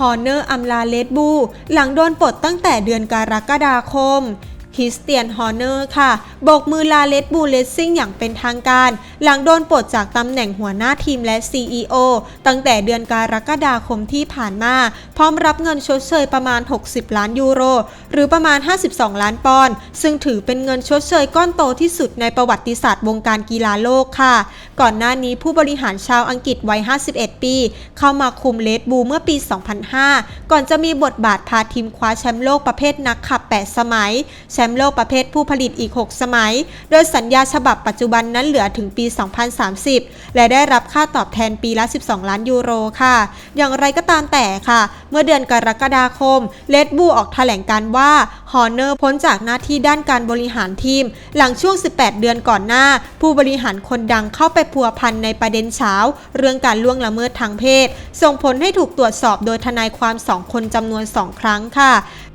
ฮอร์เนอร์อัมลาเลดบู หลังโดนปลดตั้งแต่เดือนกรกฎาคมคริสเตียนฮอร์เนอร์ค่ะ โบกมือลาเลดบูเลสซิ่งอย่างเป็นทางการ หลังโดนปลดจากตำแหน่งหัวหน้าทีมและ CEO ตั้งแต่เดือนกรกฎาคมที่ผ่านมา พร้อมรับเงินชดเชยประมาณ 60 ล้านยูโร หรือประมาณ 52 ล้านปอนด์ซึ่งถือเป็นเงินชดเชยก้อนโตที่สุดในประวัติศาสตร์วงการกีฬาโลกค่ะ ก่อนหน้านี้ผู้บริหารชาวอังกฤษวัย 51 ปี เข้ามาคุมเลดบูเมื่อปี 2005 ก่อนจะมีบทบาทพาทีมคว้าแชมป์โลกประเภทนักขับ 8 สมัย แชมป์โลกประเภทผู้ผลิตอีก 6 สมัย โดยสัญญาฉบับปัจจุบันนั้นเหลือถึงปี2030 และได้รับค่าตอบแทนปีละ 12 ล้านยูโรค่ะ อย่างไรก็ตามแต่ค่ะ เมื่อเดือนกรกฎาคม เลดบูออกแถลงการว่าฮอร์เนอร์พ้นจากหน้าที่ด้านการบริหารทีม หลังช่วง 18 เดือนก่อนหน้า ผู้บริหารคนดังเข้าไปพัวพันในประเด็นเช้า เรื่องการล่วงละเมิดทางเพศ ส่งผลให้ถูกตรวจสอบโดยทนายความสองคนจำนวน2ครั้งค่ะ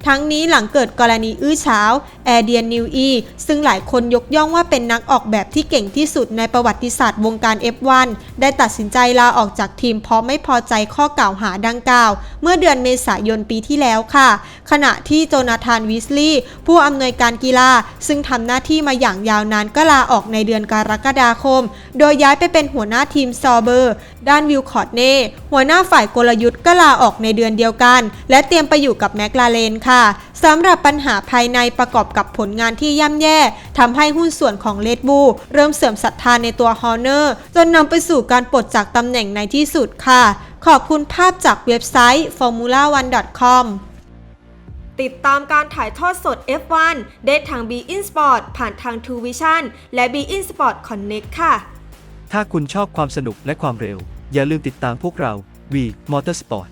ทั้งนี้หลังเกิดกรณีอื้อเช้าแอเดียนนิวอีซึ่งหลายคนยกย่องว่าเป็นนักออกแบบที่เก่งที่สุดในประวัติศาสตร์วงการ F1 ได้ตัดสินใจลาออกจากทีมเพราะไม่พอใจข้อกล่าวหาดังกล่าว เมื่อเดือนเมษายนปีที่แล้วค่ะ ขณะที่โจนาธานวิสลีย์ผู้อำนวยการกีฬา ซึ่งทำหน้าที่มาอย่างยาวนานก็ลาออกในเดือนกรกฎาคม โดยย้ายไปเป็นหัวหน้าทีมซอเบอร์ ด้านวิลคอร์ดเน่หัวหน้าฝ่ายกลยุทธ์ก็ลาออกในเดือนเดียวกัน และเตรียมไปอยู่กับแมคลาเรนค่ะสำหรับปัญหาภายในประกอบกับผลงานที่ย่ำแย่ทำให้หุ้นส่วนของเลดบูเริ่มเสื่อมศรัทธาในตัวฮอร์เนอร์จนนำไปสู่การปลดจากตำแหน่งในที่สุดค่ะ ขอบคุณภาพจากเว็บไซต์ formula1.com ติดตามการถ่ายทอดสด F1 ได้ทาง b i n Sport ผ่านทาง True Vision และ b i n Sport Connect ค่ะ ถ้าคุณชอบความสนุกและความเร็ว อย่าลืมติดตามพวกเรา V Motorsport